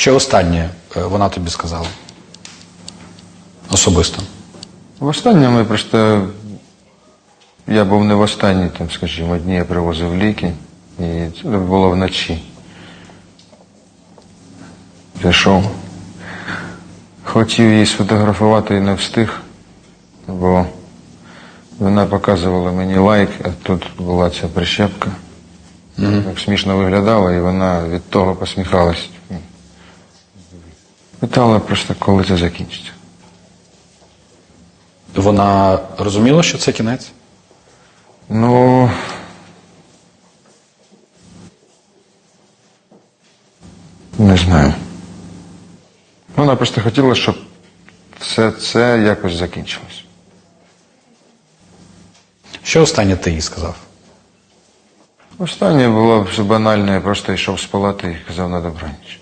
Що останнє е, вона тобі сказала? Особисто. В останньому просто я був не в останній, там, скажімо, дні я привозив ліки, і це було вночі. Пішов. Хотів її сфотографувати і не встиг, бо вона показувала мені лайк, а тут була ця прищепка. Так смішно виглядала, і вона від того посміхалась. Питала просто, коли це закінчиться. Вона розуміла, що це кінець? Ну. Не знаю. Вона просто хотіла, щоб все це якось закінчилось. Що останнє ти їй сказав? Останнє було все банальне, я просто йшов з палати і казав на добраніч.